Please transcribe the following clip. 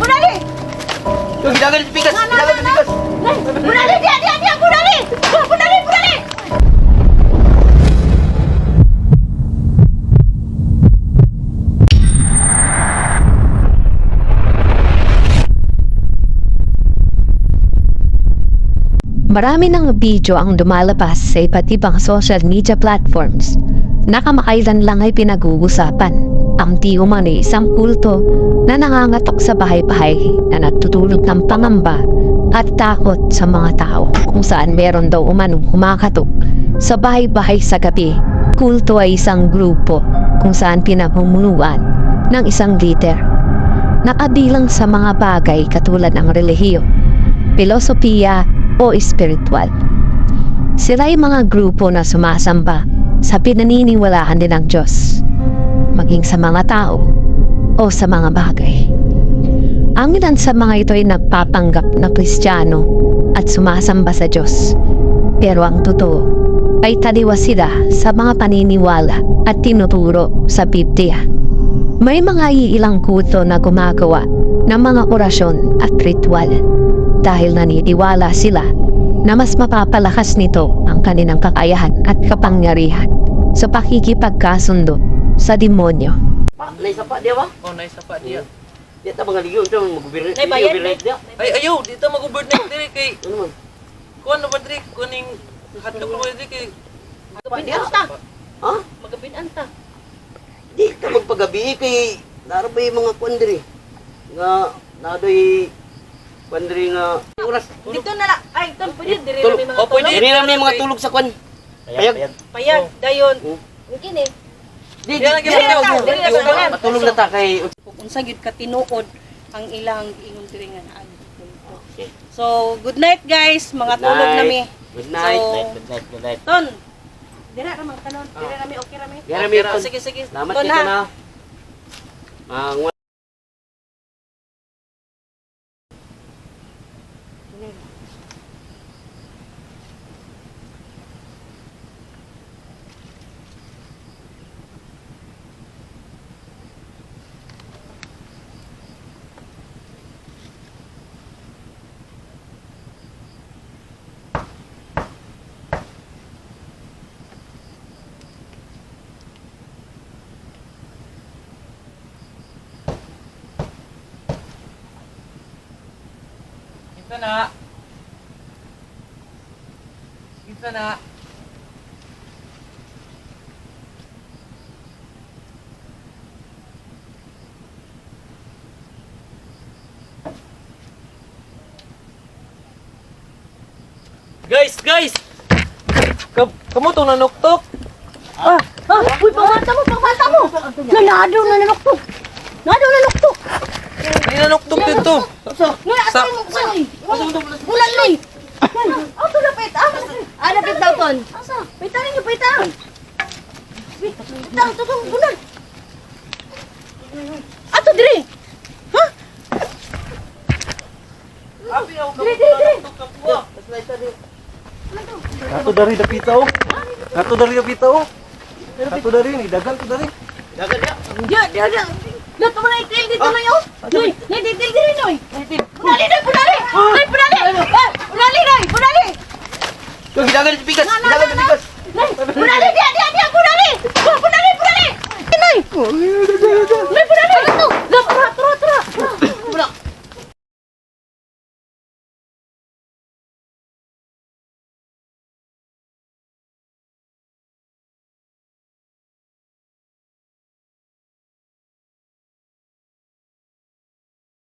Budali! Yung ginagal pikas! Ginagal pikas! Budali! Dia! Dia! Dia! Budali! Budali! Budali! Marami ng video ang dumalabas sa iba't ibang social media platforms Nakamakailan lang ay pinag-uusapan ang di umano'y isang kulto na nangangatok sa bahay-bahay na natutulog ng pangamba at takot sa mga tao kung saan meron daw umanong kumakatok sa bahay-bahay sa gabi. Kulto ay isang grupo kung saan pinamumunuan ng isang leader. Nakabilang sa mga bagay katulad ng relihiyo, filosofiya o espiritual. Sila ay mga grupo na sumasamba sa pinaniniwalaan din ng Diyos, maging sa mga tao o sa mga bagay. Ang ilan sa mga ito ay nagpapanggap na Kristiyano at sumasamba sa Diyos. Pero ang totoo ay taliwa sila sa mga paniniwala at tinuturo sa Biblia. May mga iilang kulto na gumagawa ng mga orasyon at ritual dahil naniniwala sila na mas mapapalakas nito ang kanilang kakayahan at kapangyarihan sa pakikipagkasundo sa demonyo. Pa, naisa pa dia ba? Oh, nice pa diya. Dia ta mga liyo ito mag-overnight. Nay, bayad, dia. Ay, ayaw, dito mag-overnight dire kay Ano man? kuan ba dire kuning hadlok mo dire kay Magabin anta. Ha? Magabin anta. Di ka magpagabi kay narabay mga kuan. Nga nadoy kuan nga oras. Dito na lang. Ay, ito, pwede. Dire may mga Oh, pwede. tulog. Diri na may mga tulog sa kuan. Payag. Payag, dayon. Oh. Kini. Di di. Dili na di- gyud kanan. Matulog na ta kay unsa gid ka tinuod ang ilang ingon diri nga naa Okay. So, good night guys, mga tulog nami. Good night. So, Good night. Good night. Ton. Dira ra man kanon, dira rami okay rami. Kaya may Okay ra. Sige sige. Salamat ha? na. Mga Kita na. Kita na. Guys, guys! Kam kamu to nanuktok? Ah, uy, pangmata mo, pangmata mo. Nanado na nanukto. Nado na nanukto. Hindi nanuktok dito. Sa- sa sa. Wala ni. Ato na pit. Ah, na pit daw ton. Asa? Pitan niyo pitan. Pitan, tutong bulan. Ato diri. Ha? Diri, diri, diri. Ato dari dapita oh. Ato dari dapita oh. Ato dari ni dagan to dari. dagan dia. Dia, dia, lahat mo na itil dito na yun. Noy, noy, itil dito noy. Punali noy, punali. Noy, punali. Punali noy, punali. Yung ginagal sa bigas, ginagal sa bigas. Noy, punali, dia, dia, dia, punali. Punali, punali. Noy. Noy, punali. Ano to? Lahat mo